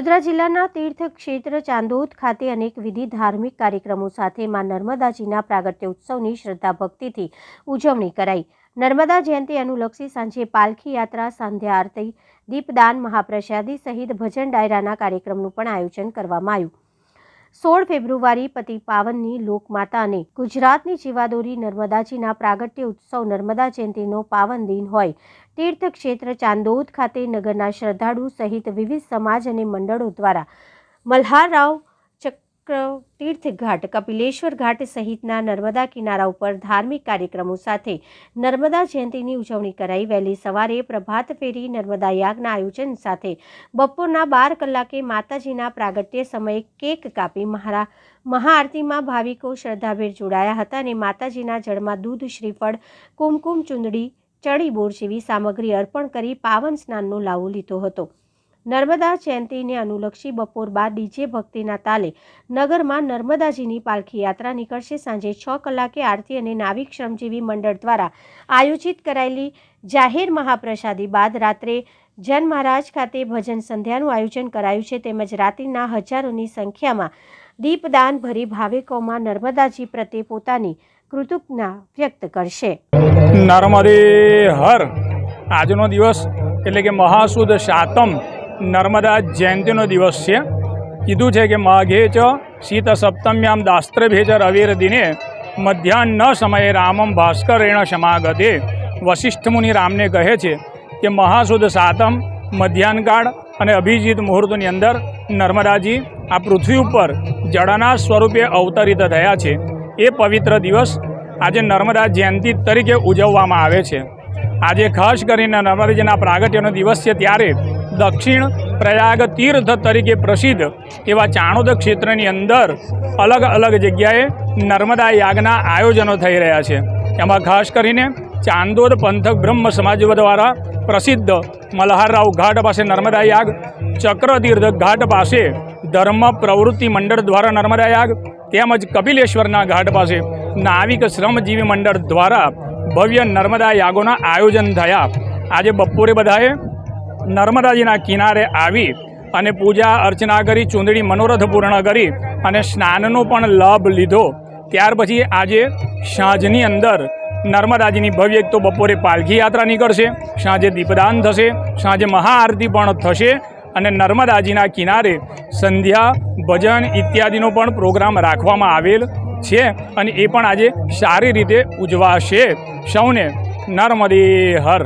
વડોદરા જિલ્લાના તીર્થ ક્ષેત્ર ચાંદોદ ખાતે અનેક વિધિ ધાર્મિક કાર્યક્રમો સાથે માં નર્મદાજીના પ્રાગટ્ય ઉત્સવની શ્રદ્ધા ભક્તિથી ઉજવણી કરાઈ. નર્મદા જયંતિ અનુલક્ષી સાંજે પાલખી યાત્રા, સાંધ્યા આરતી, દીપદાન, મહાપ્રસાદી સહિત ભજન ડાયરાના કાર્યક્રમનું પણ આયોજન કરવામાં આવ્યું. સોળ ફેબ્રુઆરી પતિ પાવનની લોકમાતા અને ગુજરાતની જીવાદોરી નર્મદાજીના પ્રાગટ્ય ઉત્સવ નર્મદા જયંતિનો પાવન દિન હોય. તીર્થ ક્ષેત્ર ચાંદોદ ખાતે નગરના શ્રદ્ધાળુ સહિત વિવિધ સમાજ અને મંડળો દ્વારા મલ્હારરાવ ચક્ર તીર્થ ઘાટ કપિલેશ્વર ઘાટ સહિતના નર્મદા કિનારા ઉપર ધાર્મિક કાર્યક્રમો સાથે નર્મદા જયંતિની ઉજવણી કરાઈ. વહેલી સવારે પ્રભાત ફેરી નર્મદા યાગના આયોજન સાથે બપોરના બાર કલાકે માતાજીના પ્રાગટ્ય સમયે કેક કાપી મહારા, મહાઆરતીમાં ભાવિકો શ્રદ્ધાભેર જોડાયા હતા અને માતાજીના જળમાં દૂધ, શ્રીફળ, કુમકુમ, ચુંદડી, ચડી જેવી સામગ્રી અર્પણ કરી પાવન સ્નાનનો લાવો લીધો હતો. નર્મદા જયંતિને અનુલક્ષી બપોર બાદ ડીજે ભક્તિના તાલે નગરમાં નર્મદાજીની પાલખી યાત્રા નીકળશે. સાંજે છ કલાકે આરતી અને નાવિક શ્રમજીવી મંડળ દ્વારા આયોજિત કરાયેલી જાહેર મહાપ્રસાદી બાદ રાત્રે જન મહારાજ ખાતે ભજન સંધ્યાનું આયોજન કરાયું છે. તેમજ રાત્રિના હજારોની સંખ્યામાં દીપદાન ભરી ભાવિકોમાં નર્મદાજી પ્રત્યે પોતાની કૃતજ્ઞતા વ્યક્ત કરશે. નર્મદે હર. આજનો દિવસ એટલે કે મહાસુદ સાતમ નર્મદા જયંતિનો દિવસ છે કીધું છે કે માઘે ચ શીત સપ્તમ્યામ દાસ્ત્રભેજ રવિર દિને મધ્યાહન સમયે રામમ ભાસ્કરેણ સમાગતે વશિષ્ઠ મુનિ રામને કહે છે કે મહાસુદ સાતમ મધ્યાહનકાળ અને અભિજીત મુહૂર્તની અંદર નર્મદાજી આ પૃથ્વી ઉપર જળના સ્વરૂપે અવતરિત થયા છે એ પવિત્ર દિવસ આજે નર્મદા જયંતિ તરીકે ઉજવવામાં આવે છે। આજે ખાસ કરીને નર્મદાજીના પ્રાગટ્યનો દિવસ છે ત્યારે દક્ષિણ પ્રયાગ તીર્થ તરીકે પ્રસિદ્ધ એવા ચાણોદ ક્ષેત્રની અંદર અલગ અલગ જગ્યાએ નર્મદા યાગના આયોજનો થઈ રહ્યા છે. એમાં ખાસ કરીને ચાંદોદ પંથક બ્રહ્મ સમાજ દ્વારા પ્રસિદ્ધ મલ્હારરાવ ઘાટ પાસે નર્મદા યાગ, ચક્રતીર્થ ઘાટ પાસે ધર્મ પ્રવૃત્તિ મંડળ દ્વારા નર્મદા યાગ, તેમજ કપિલેશ્વરના ઘાટ પાસે નાવિક શ્રમજીવી મંડળ દ્વારા ભવ્ય નર્મદા યાગોના આયોજન થયા. આજે બપોરે બધાએ નર્મદાજીના કિનારે આવી અને પૂજા અર્ચના કરી, ચૂંદડી મનોરથ પૂર્ણ કરી અને સ્નાનનો પણ લાભ લીધો. ત્યાર પછી આજે સાંજની અંદર નર્મદાજીની ભવ્ય એક તો બપોરે પાલખી યાત્રા નીકળશે, સાંજે દીપદાન થશે, સાંજે મહાઆરતી પણ થશે અને નર્મદાજીના કિનારે સંધ્યા, ભજન ઇત્યાદિનો પણ પ્રોગ્રામ રાખવામાં આવેલ છે અને એ પણ આજે સારી રીતે ઉજવાશે. સૌને નર્મદે હર.